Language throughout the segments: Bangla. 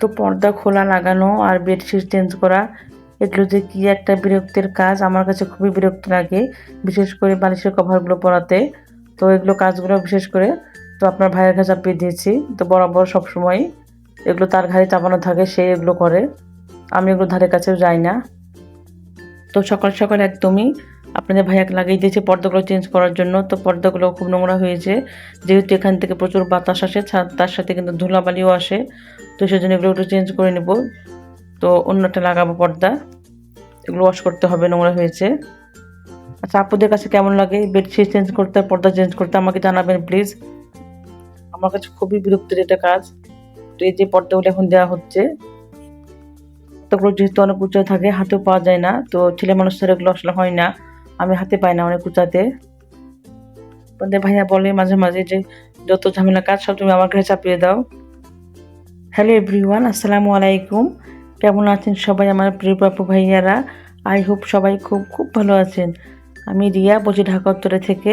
তো পর্দা খোলা লাগানো আর বেডশিট চেঞ্জ করা, এগুলো যে কি একটা বিরক্তির কাজ, আমার কাছে খুবই বিরক্ত লাগে, বিশেষ করে বালিশের কভারগুলো পরাতে। তো এগুলো কাজগুলো বিশেষ করে, তো আপনার ভাইয়ের কাছে চাপিয়ে দিয়েছি, তো বরাবর সবসময় এগুলো তার ঘাড়ে চাপানো থাকে, সে এগুলো করে। আমি এগুলো ধারে কাছেও যাই না। তো সকাল সকাল একদমই আপনাদের ভাইয়াকে লাগিয়ে দিয়েছে পর্দাগুলো চেঞ্জ করার জন্য, তো পর্দাগুলো খুব নোংরা হয়েছে। যেহেতু এখান থেকে প্রচুর বাতাস আসে তার সাথে কিন্তু ধুলাবালিও আসে। তো সেজন্য এগুলো একটু চেঞ্জ করে নেব। তো অন্যটা লাগাবো পর্দা। এগুলো ওয়াশ করতে হবে, নোংরা হয়েছে। আচ্ছা আপুদের কাছে কেমন লাগে? বেডশিট চেঞ্জ করতে, পর্দা চেঞ্জ করতে আমাকে জানাবেন প্লিজ আমার কাছে খুবই বিরক্তির এটা কাজ। তো এই যে পর্দাগুলো এখন দেওয়া হচ্ছে পর্দাগুলো যেহেতু অনেক উঁচায় থাকে, হাতেও পাওয়া যায় না। তো ছেলে মানুষের এগুলো আসলে হয় না। আমি হাতে পাই না অনেক উঁচাতে। ভাইয়া বলে মাঝে মাঝে যে, যত ঝামেলা কাজ সব তুমি আমার কাছে চাপিয়ে দাও। হ্যালো এভরিওয়ান আসসালামু আলাইকুম। কেমন আছেন সবাই আমার প্রিয় বাপু ভাইয়ারা? আই হোপ সবাই খুব খুব ভালো আছেন। আমি রিয়া বসে ঢাকা উত্তরে থেকে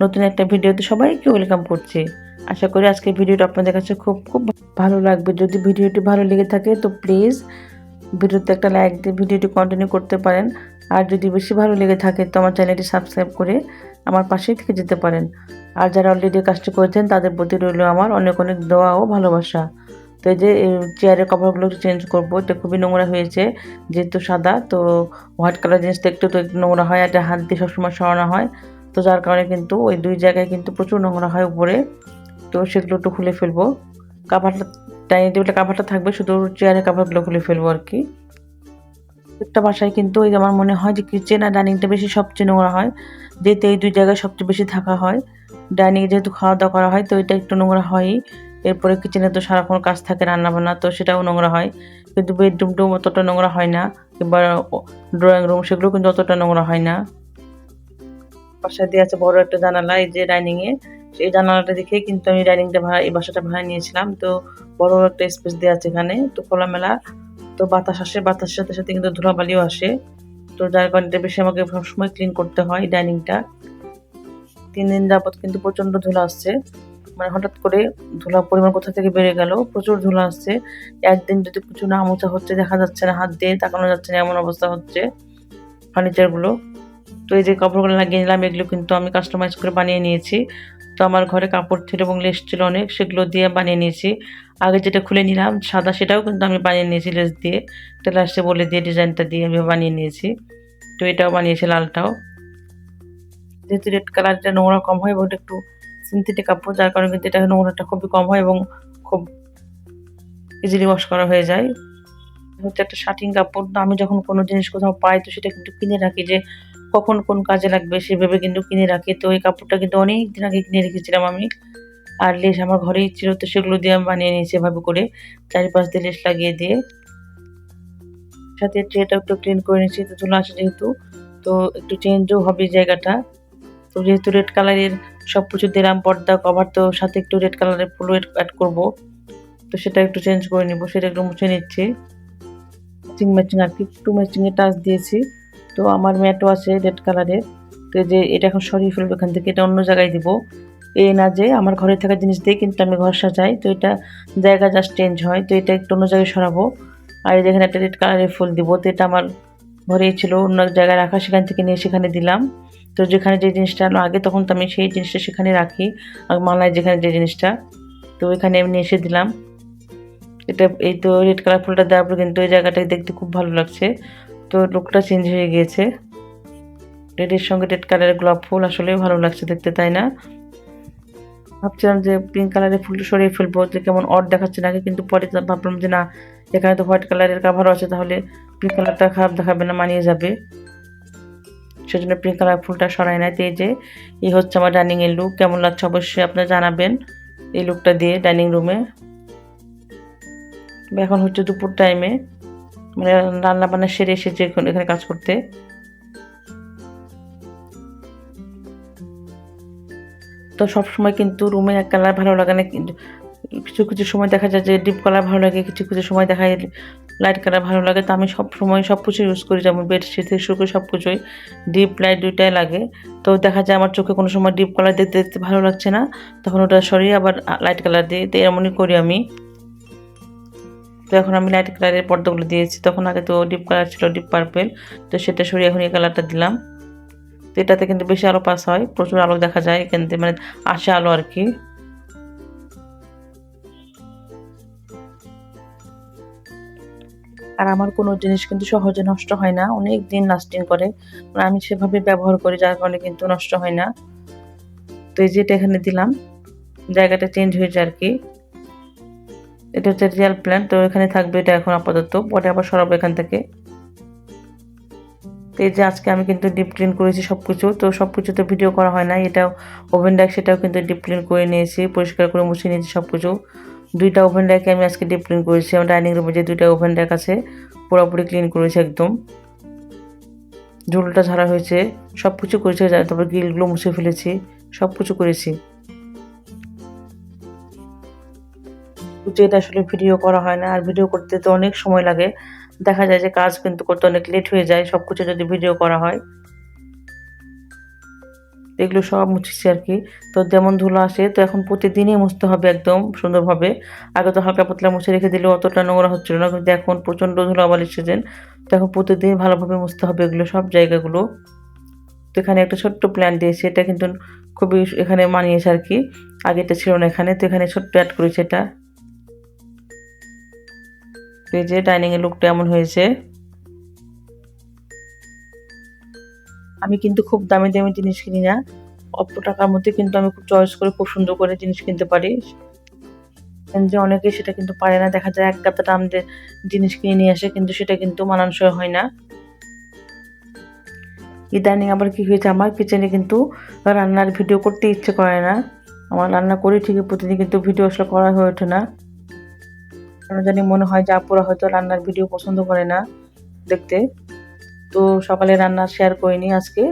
নতুন একটা ভিডিওতে সবাইকে ওয়েলকাম করছি। আশা করি আজকের ভিডিওটা আপনাদের কাছে খুব খুব ভালো লাগবে। যদি ভিডিওটি ভালো লেগে থাকে তো প্লিজ ভিডিওতে একটা লাইক দিয়ে ভিডিওটি কন্টিনিউ করতে পারেন। আর যদি বেশি ভালো লেগে থাকে তো আমার চ্যানেলটি সাবস্ক্রাইব করে আমার পাশেই থেকে যেতে পারেন। আর যারা অলরেডি কাজটি করেছেন তাদের প্রতি রইল আমার অনেক অনেক দোয়া ও ভালোবাসা। তো এই যে চেয়ারের কভারগুলো একটু চেঞ্জ করব। এটা খুবই নোংরা হয়েছে, যেহেতু সাদা, তো হোয়াইট কালার জিনিসটা একটু তো একটু নোংরা হয় এটা হাত দিয়ে সবসময় সরানো হয়। তো যার কারণে কিন্তু ওই দুই জায়গায় কিন্তু প্রচুর নোংরা হয় উপরে। তো সেগুলো একটু খুলে ফেলব। কাভারটা, ডাইনিং টেবিলের কাভারটা থাকবে, শুধু চেয়ারের কাভারগুলো খুলে ফেলব আর কি। একটা বাসায় কিন্তু ওই আমার মনে হয় যে কিচেন আর ডাইনিংটা বেশি সবচেয়ে নোংরা হয়, যেহেতু এই দুই জায়গায় সবচেয়ে বেশি থাকা হয়। ডাইনিং যেহেতু খাওয়া দাওয়া করা হয়, তো এটা একটু নোংরা হয়ই। এরপরে কিচেনে তো সারাক্ষণ কাজ থাকে রান্না বান্না তো সেটাও নোংরা হয়। কিন্তু বেডরুমটাও অতটা নোংরা হয় না। কিংবা ড্রয়িং রুম সেগুলো কিন্তু অতটা নোংরা হয় না। বাসায় দিয়ে আছে বড় একটা জানালা, এই যে ডাইনিংয়ে সেই জানালাটা দেখে কিন্তু আমি ডাইনিংটা ভাড়া, এই বাসাটা ভাড়া নিয়েছিলাম। তো বড় একটা স্পেস দেওয়া আছে এখানে, তো খোলামেলা। তো বাতাস আসে, বাতাসের সাথে সাথে কিন্তু ধুলাবালিও আসে। তো যার কারণে বেশি আমাকে সবসময় ক্লিন করতে হয় ডাইনিংটা তিন দিন যাবত কিন্তু প্রচণ্ড ধুলা আসছে। মানে হঠাৎ করে ধুলা পরিমাণ কোথা থেকে বেড়ে গেল? প্রচুর ধুলা আসছে। একদিন যদি কিছু না মোছা হচ্ছে, দেখা যাচ্ছে না, হাত দিয়ে তাকানো যাচ্ছে না, এমন অবস্থা হচ্ছে ফার্নিচারগুলো। তো এই যে কাপড়গুলো লাগিয়ে নিলাম, এগুলো কিন্তু আমি কাস্টমাইজ করে বানিয়ে নিয়েছি। তো আমার ঘরে কাপড় ছিল এবং লেস ছিল অনেক, সেগুলো দিয়ে বানিয়ে নিয়েছি। আগে যেটা খুলে নিলাম, সাদা সেটাও কিন্তু আমি বানিয়ে নিয়েছি লেস দিয়ে। টেলার্সে বলে দিয়ে ডিজাইনটা দিয়ে আমি বানিয়ে নিয়েছি। তো এটাও বানিয়েছি লালটাও। যেহেতু রেড কালারটা নোংরা কম হয় এটা একটু সিনথেটিক কাপড়, যার কারণে কিন্তু এটা নোংরাটা খুবই কম হয় এবং খুব ইজিলি ওয়াশ করা হয়ে যায়। হচ্ছে একটা শার্টিং কাপড়। আমি যখন কোনো জিনিস কোথাও পাই, তো সেটা কিন্তু কিনে রাখি যে কখন কোন কাজে লাগবে, সেভাবে কিন্তু কিনে রাখি। তো এই কাপড়টা কিন্তু অনেক দিন আগে কিনে রেখেছিলাম আমি। আর লেস আমার ঘরেই ছিল, তো সেগুলো দিয়ে আমি বানিয়ে নিয়েছি এভাবে করে। চারিপাশ দিয়ে লেস লাগিয়ে দিয়ে। সাথে ট্রেটা একটু ক্লিন করে নিয়েছি, তো চলে আসে যেহেতু, তো একটু চেঞ্জও হবে জায়গাটা। তো যেহেতু রেড কালারের সব কিছু দিলাম, পর্দা কভার তো সাথে একটু রেড কালারের ফুলও অ্যাড করব। তো সেটা একটু চেঞ্জ করে নিব, সেটা একটু মুছে নিচ্ছি। ম্যাচিং ম্যাচিং আর কি একটু ম্যাচিংয়ে টাচ দিয়েছি। তো আমার ম্যাটও আছে রেড কালারের তো যে এটা এখন সরিয়ে ফেলব এখান থেকে, এটা অন্য জায়গায় দিব। এই না যে আমার ঘরে থাকা জিনিস দিয়ে কিন্তু আমি ঘর সাজাই, তো এটা জায়গা জাস্ট চেঞ্জ হয়, তো এটা একটু অন্য জায়গায় সরাবো। আর এই যেখানে একটা রেড কালারের ফুল দিব, তো এটা আমার ঘরেই ছিল, অন্য জায়গায় রাখা, সেখান থেকে নিয়ে সেখানে দিলাম। তো যেখানে যে জিনিসটা আগে তখন তো আমি সেই জিনিসটা সেখানে রাখি আর মালায় যেখানে যে জিনিসটা। তো ওইখানে এমনি এসে দিলাম। এটা, এই তো রেড কালার ফুলটা দেওয়ার পর কিন্তু ওই জায়গাটাকে দেখতে খুব ভালো লাগছে। তো লুকটা চেঞ্জ হয়ে গিয়েছে। রেডের সঙ্গে রেড কালারের গোলাপ ফুল আসলে ভালো লাগছে দেখতে, তাই না? ভাবছিলাম যে পিঙ্ক কালারের ফুলটা সরিয়ে ফেলব, যে কেমন অট দেখাচ্ছে নাকি কিন্তু পরে ভাবলাম যে না, এখানে তো হোয়াইট কালারের কাভারও আছে, তাহলে পিঙ্ক কালারটা খারাপ দেখাবে না, মানিয়ে যাবে। সেজন্য পিঙ্ক কালার ফুলটা সরাই তো এই যে, এই হচ্ছে আমার ডাইনিংয়ের লুক কেমন লাগছে অবশ্যই আপনারা জানাবেন এই লুকটা দিয়ে ডাইনিং রুমে এখন হচ্ছে দুপুর টাইমে মানে রান্না বান্না সেরে এসেছে এখানে কাজ করতে। তো সব সময় কিন্তু রুমে এক কালার ভালো লাগে না কিছু কিছু সময় দেখা যায় যে ডিপ কালার ভালো লাগে, কিছু কিছু সময় দেখা যায় লাইট কালার ভালো লাগে। তো আমি সব সময় সব কিছু ইউজ করি, যেমন বেডশিট থেকে শুরু করে সব কিছুই। ডিপ লাইট দুইটাই লাগে। তো দেখা যায় আমার চোখে কোনো সময় ডিপ কালার দেখতে দেখতে ভালো লাগছে না, তখন ওটা সরিয়ে আবার লাইট কালার দিই তো এমনই করি আমি। তো এখন আমি লাইট কালারের পর্দাগুলো দিয়েছি, তখন আগে তো ডিপ কালার ছিল ডিপ পার্পেল তো সেটা সরিয়ে এখন এই কালারটা দিলাম। তো এটাতে কিন্তু বেশি আলো পাস হয়, প্রচুর আলো দেখা যায় এখান থেকে মানে আসে আলো আর কি। আর আমার কোনো জিনিস কিন্তু সহজে নষ্ট হয় না। অনেক দিন লাস্টিং করে। মানে আমি সেভাবে ব্যবহার করি, যার কারণে কিন্তু নষ্ট হয় না। তো এই যেটা এখানে দিলাম। জায়গাটা চেঞ্জ হয়েছে আর কি। এটা হচ্ছে রিয়াল প্ল্যান তো এখানে থাকবে এটা এখন আপাতত। পরে আবার সরাবো এখান থেকে। তো এই যে আজকে আমি কিন্তু ডিপ ক্লিন করেছি সব কিছু তো সব কিছু তো ভিডিও করা হয় না এটাও ওভেন ডাক সেটাও কিন্তু ডিপ ক্লিন করে নিয়েছি। পরিষ্কার করে মুছে নিয়েছি সব কিছু দুইটা ওভেন ড্যাকে আমি আজকে ডিপ ক্লিন করেছি। আমার ডাইনিং রুমে যে দুইটা ওভেন ড্যাক আছে, পুরোপুরি ক্লিন করেছি একদম। ঝোলটা ঝাড়া হয়েছে সব কিছু করেছে তারপর গ্রিলগুলো মুছে ফেলেছি সব কিছু করেছি যেটা আসলে ভিডিও করা হয় না, আর ভিডিও করতে তো অনেক সময় লাগে। দেখা যায় যে কাজ কিন্তু করতে অনেক লেট হয়ে যায় সব কিছু যদি ভিডিও করা হয়। এগুলো সব মুছেছি আর কি। তো যেমন ধুলো আসে, তো এখন প্রতিদিনই মুছতে হবে একদম সুন্দরভাবে। আগে তো হালকা পাতলা মুছে রেখে দিলে অতটা নোংরা হচ্ছিল না, কিন্তু এখন প্রচণ্ড ধুলো আবার সিজন তো এখন প্রতিদিন ভালোভাবে মুছতে হবে এগুলো সব জায়গাগুলো। তো এখানে একটা ছোট্ট প্ল্যান দিয়েছে, এটা কিন্তু খুবই এখানে মানিয়েছে আর কি। আগে এটা ছিল না এখানে, তো এখানে ছোট্ট অ্যাড করেছে এটা। এই যে ডাইনিংয়ের লুকটা এমন হয়েছে। আমি কিন্তু খুব দামি দামি জিনিস কিনি না। অল্প টাকার মধ্যে কিন্তু আমি খুব চয়েস করে খুব সুন্দর করে জিনিস কিনতে পারি। যে অনেকে সেটা কিন্তু পারে না। দেখা যায় এক গাদা দাম দিয়ে জিনিস কিনে নিয়ে আসে, কিন্তু সেটা কিন্তু মানানসই হয় না। ইদানিং আবার কি হয়েছে? আমার কিচেনে কিন্তু রান্নার ভিডিও করতে ইচ্ছে করে না। আমার রান্না করি ঠিকই, প্রতিদিন কিন্তু ভিডিও আসলে করা হয়ে ওঠে না। কেন জানি মনে হয় যে আপুরা হয়তো রান্নার ভিডিও পছন্দ করে না দেখতে। তো সকালে রান্না শেয়ার করিনি আজকে।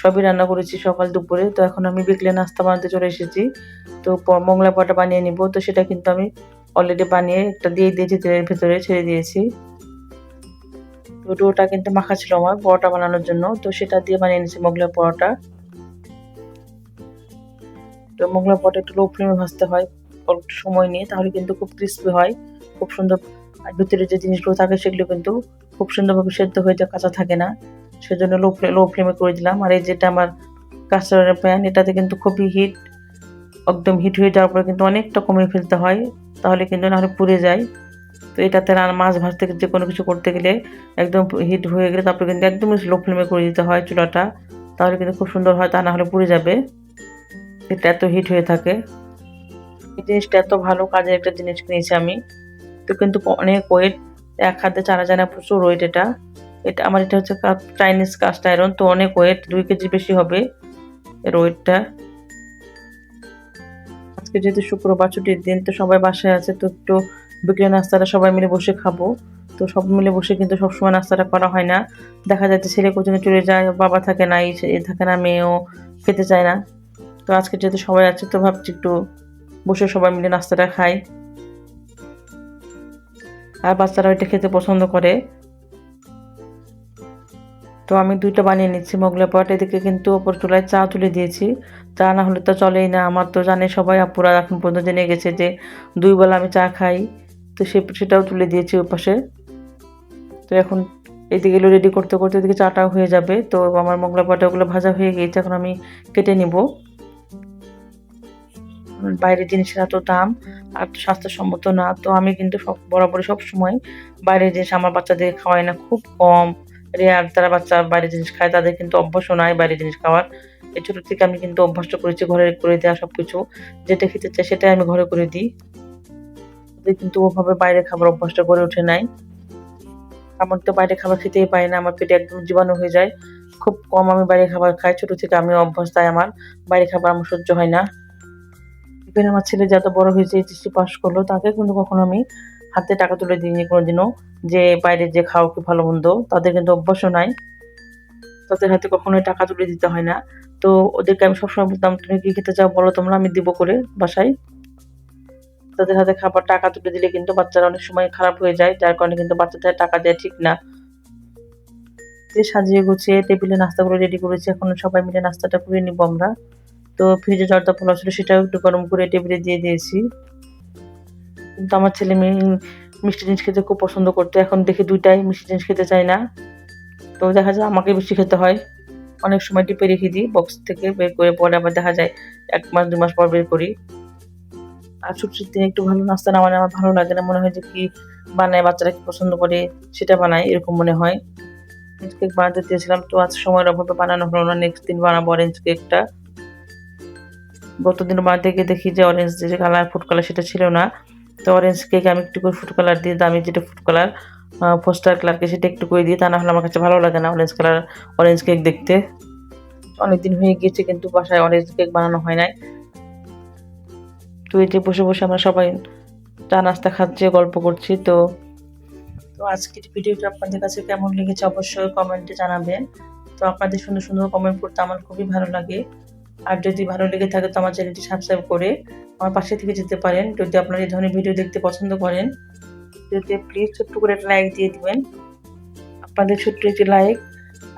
সবই রান্না করেছি সকাল দুপুরে। তো এখন আমি বিকেলে নাস্তা বানাতে চলে এসেছি। তো মংলা পাটা বানিয়ে নিব। তো সেটা কিন্তু আমি অলরেডি বানিয়ে একটা দিয়ে দিয়েছি, তেলের ভেতরে ছেড়ে দিয়েছি। তো ডোটা কিন্তু মাখা ছিল আমার পরোটা বানানোর জন্য। তো সেটা দিয়ে বানিয়ে নিয়েছি মোগলাই পরোটা। তো মোগলাই পরোটা একটু লো ফ্লেমে ভাজতে হয়, অল্প সময় নিয়ে, তাহলে কিন্তু খুব ক্রিস্পি হয়, খুব সুন্দর। আর ভিতরে যে জিনিসগুলো থাকে সেগুলো কিন্তু খুব সুন্দরভাবে সেদ্ধ হয়ে যায়, কাঁচা থাকে না। সেজন্য লো ফ্লে লো ফ্লেমে করে দিলাম। আর এই যেটা আমার কাস্টার্ডের প্যান এটাতে কিন্তু খুবই হিট একদম হিট হয়ে যাওয়ার পরে কিন্তু অনেকটা কমিয়ে ফেলতে হয়, তাহলে কিন্তু নাহলে পুড়ে যায়। তো এটাতে মাছ ভাজতে যে কোনো কিছু করতে গেলে একদম হিট হয়ে গেলে তারপরে কিন্তু একদম লো ফ্লেমে করে দিতে হয় চুলাটা, তাহলে কিন্তু খুব সুন্দর হয়, তা না হলে পুড়ে যাবে। এটা এত হিট হয়ে থাকে। এই জিনিসটা এত ভালো কাজের একটা জিনিস কিনেছি আমি। তো কিন্তু অনেক ওয়েট এক হাতে চারা যায় না প্রচুর ওয়েট এটা। এটা আমার এটা হচ্ছে চাইনিজ কাস্ট আয়রন তো অনেক ওয়েট দুই কেজি বেশি হবে এর ওয়েটটা আজকে যেহেতু শুক্রবার ছুটির দিন, তো সবাই বাসায় আছে, তো একটু বিকেলে নাস্তাটা সবাই মিলে বসে খাব। তো সব মিলে বসে কিন্তু সবসময় নাস্তাটা করা হয় না। দেখা যাচ্ছে ছেলে কোচিংয়ে চলে যায়, বাবা থাকে না, এই থাকে না, মেয়েও খেতে চায় না। তো আজকে যেহেতু সবাই আছে, তো ভাবছি একটু বসে সবাই মিলে নাস্তাটা খাই। আর বাচ্চারা ওইটা খেতে পছন্দ করে। তো আমি দুইটা বানিয়ে নিচ্ছি মোগলাই পট এদিকে কিন্তু ওপর চুলায় চা তুলে দিয়েছি। চা না হলে তো চলেই না। আমার তো জানে সবাই আপুরা এখন পর্যন্ত জেনে গেছে যে দুই বেলা আমি চা খাই। তো সে সেটাও তুলে দিয়েছি ওই পাশে তো এখন এদিকে রেডি করতে করতে এদিকে চাটাও হয়ে যাবে। তো আমার মোগলাই পটাগুলো ভাজা হয়ে গিয়েছে। এখন আমি কেটে নিব। বাইরের জিনিসের এত দাম আর স্বাস্থ্যসম্মত না, তো আমি কিন্তু সব, বরাবরই সব সময় বাইরের জিনিস আমার বাচ্চাদের খাওয়াই না, খুব কম। রেয়ার তারা বাচ্চা বাইরের জিনিস খায়, তাদের কিন্তু অভ্যাসও নাই বাইরের জিনিস খাওয়ার। এই ছোটো থেকে আমি কিন্তু অভ্যাসটা করেছি, ঘরে করে দেওয়া সব কিছু যেটা খেতে চাই সেটাই আমি ঘরে করে দিই। কিন্তু ওভাবে বাইরে খাবার অভ্যাসটা গড়ে ওঠে নাই। আমার তো বাইরে খাবার খেতেই পাই না, আমার পেটে একদম জীবাণু হয়ে যায়। খুব কম আমি বাইরে খাবার খাই, ছোটো থেকে আমি অভ্যাস তাই আমার। বাইরে খাবার আমার সহ্য হয় না। ইভেন আমার ছেলে যত বড় হয়েছে, এইচএসসি পাস করল, তাকে কিন্তু কখনো আমি হাতে টাকা তুলে দিইনি কোনোদিনও যে বাইরে যে খাও কি ভালো মন্দ, তাদের কিন্তু অভ্যাসও নাই। তাদের হাতে কখনোই টাকা তুলে দিতে হয় না। তো ওদেরকে আমি সবসময় বলতাম, তুমি কি খেতে চাও বলো তোমরা, আমি দিব করে বাসায়। তাদের হাতে খাবার টাকা তুলে দিলে কিন্তু বাচ্চারা অনেক সময় খারাপ হয়ে যায়, যার কারণে কিন্তু বাচ্চাদের টাকা দেয় ঠিক না। সাজিয়ে গুছিয়ে টেবিলে নাস্তাগুলো রেডি করেছি, এখন সবাই মিলে নাস্তাটা করে নিব আমরা। তো ফ্রিজে জর্দা পোলা ছিল সেটাও একটু গরম করে টেবিলে দিয়ে দিয়েছি। কিন্তু আমার ছেলে মেয়ে মিষ্টি জিনিস খেতে খুব পছন্দ করতো। এখন দেখি দুইটাই মিষ্টি জিনিস খেতে চায় না। তো দেখা যায় আমাকে বেশি খেতে হয়। অনেক সময় টিপে রেখে দিই বক্স থেকে বের করে পরে আবার দেখা যায় এক মাস দু মাস পর বের করি। আর ছুটির দিনে একটু ভালো নাস্তা না মানে আমার ভালো লাগে না। মনে হয় যে কি বানায়, বাচ্চারা কি পছন্দ করে, সেটা বানায়, এরকম মনে হয়। কেক বানাতে চেয়েছিলাম, তো আজ সময়ের অভাবে বানানো হলো না। নেক্সট দিন বানাবো অরেঞ্জ কেকটা গতদিন বানাতে গিয়ে দেখি যে অরেঞ্জ যে কালার ফুড কালার সেটা ছিল না। তো অরেঞ্জ কেক আমি একটু করে ফুড কালার দিয়ে, দামি যেটা ফুড কালার পোস্টার কালারকে সেটা একটু করে দিয়ে, তা না হলে আমার কাছে ভালো লাগে না অরেঞ্জ কালার অরেঞ্জ কেক দেখতে। অনেকদিন হয়ে গিয়েছে কিন্তু বাসায় অরেঞ্জ কেক বানানো হয় নাই। তো এই যে বসে বসে আমরা সবাই চা নাস্তা খাচ্ছি, গল্প করছি, তো তো আজকের ভিডিওটা আপনাদের কাছে কেমন লেগেছে অবশ্যই কমেন্টে জানাবেন। তো আপনাদের সুন্দর সুন্দর কমেন্ট করতে আমার খুবই ভালো লাগে। আর যদি ভালো লেগে থাকে তো আমার চ্যানেলটি সাবস্ক্রাইব করে আমার পাশে থেকে যেতে পারেন। যদি আপনারা এই ধরনের ভিডিও দেখতে পছন্দ করেন, যদি প্লিজ ছোট্ট করে একটা লাইক দিয়ে দেবেন। আপনাদের ছোট্ট একটি লাইক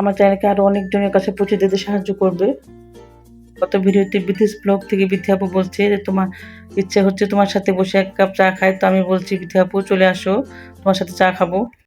আমার চ্যানেলকে আরও অনেকজনের কাছে পৌঁছে দিতে সাহায্য করবে। গত ভিডিওতে বিদেশ ব্লগ থেকে বিথি আপু বলছে যে, তোমার ইচ্ছে হচ্ছে তোমার সাথে বসে এক কাপ চা খায় তো আমি বলছি বিথি আপু, চলে আসো। তোমার সাথে চা খাব।